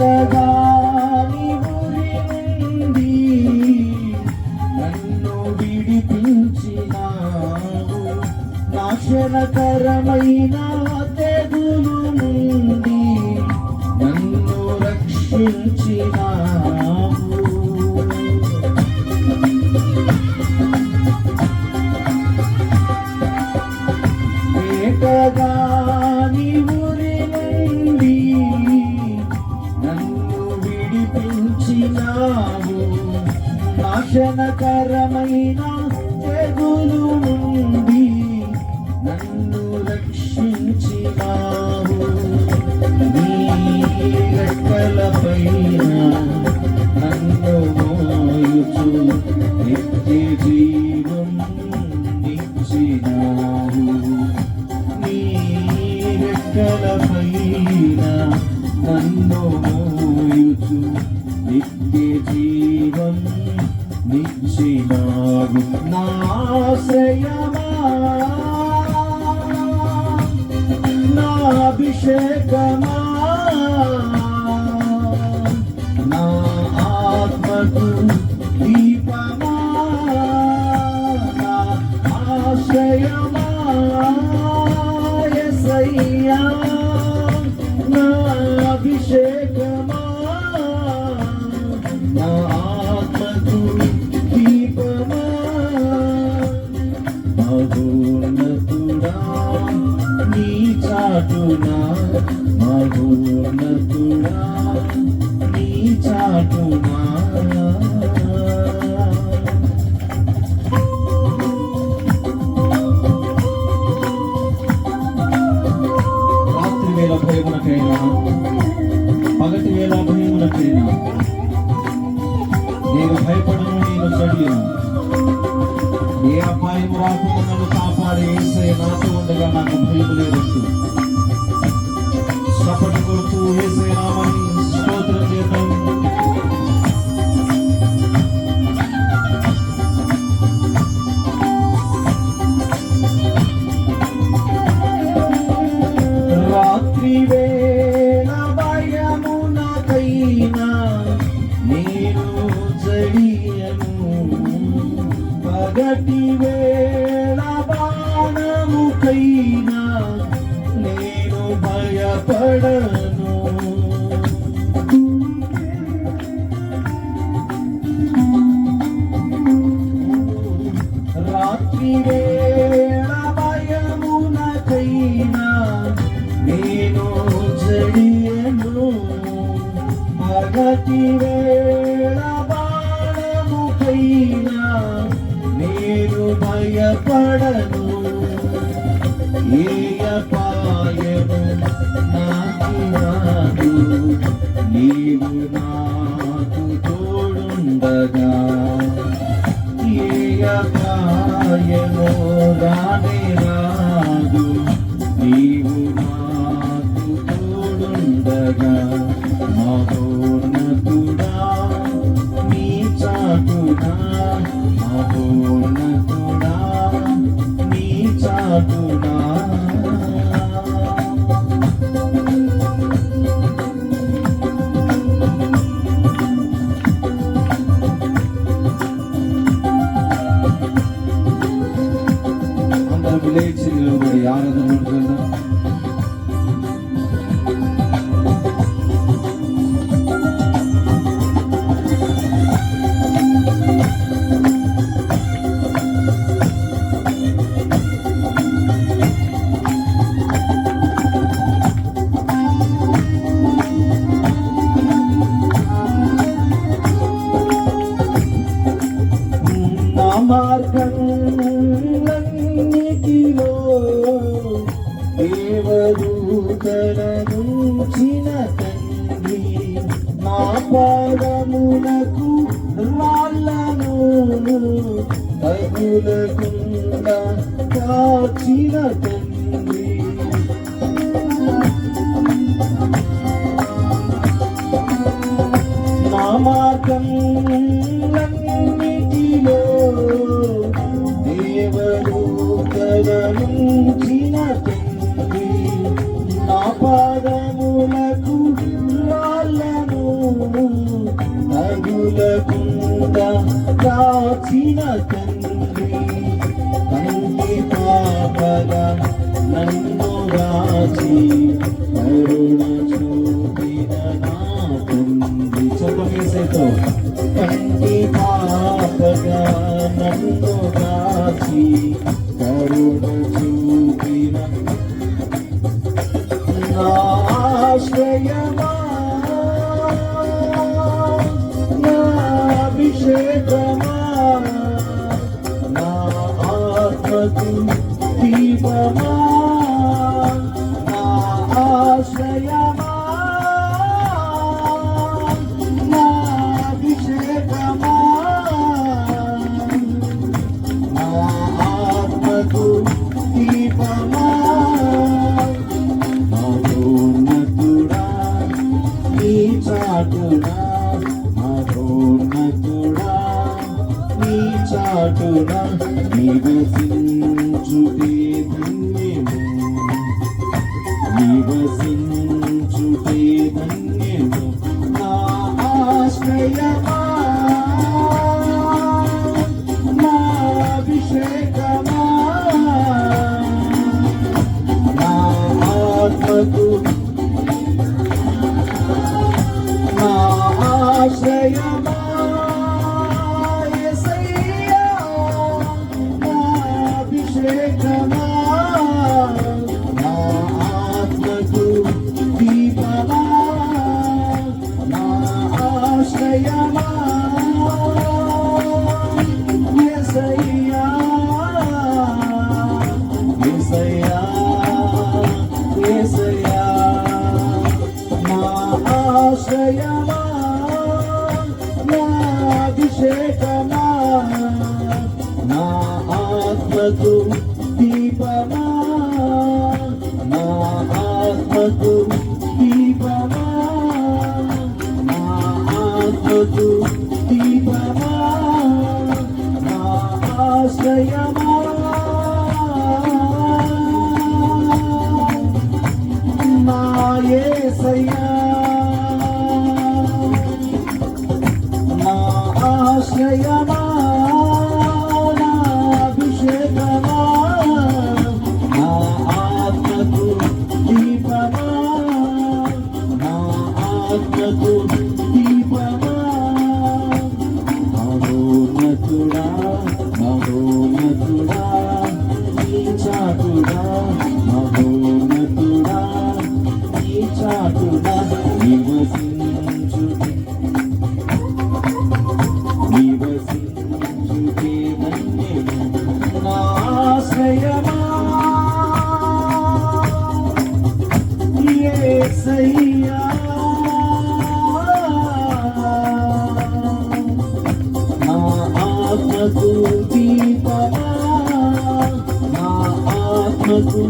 Bye. రక్షణకరమైన తెగులు నుండి నన్ను రక్షించినావు. నీ రెక్కలపైన నన్ను మోయుచు నిత్య జీవం ఇచ్చినావు నీ రెక్కలపైన నన్ను మోయుచు నిత్య జీవం నిచ్చినావు నాశ్రయమా నా అభిషేకమా? నా ఆత్మకు నీ చాటునా రాత్రి వేళ భయమునకైనా పగటి వేళ భయమునకైనా నేను భయపడను నేను చడియను. ఏ అపాయం రాకుండా నన్ను కాపాడే నాతో ఉండగా నాకు భయం లేదు పగటి వేళ బాణముకైనా నేను భయపడను. నేను జడియను పగటి വിലയിച്ചിരുന്നവരുടെ യാതൊന്നും മാർഗം కన్నులకుండా కాచిన తండ్రి. నా మార్గం లన్నిటిలో దేవరు కరుణించిన తండ్రి. నా పాదములకు రాళ్ళను నగులకుండా పాపల నన్ను రాచి కరుణ చూపిన నా తండ్రి పాపగా నన్ను కరుణ చూపిన చాటునా మహోన్నతుడా నీ ఆత్మకు దీపమా? నా ఆత్మకు దీపమా? నా ఆత్మకు ఆత్మకు దీపమా? నా ఆత్మకు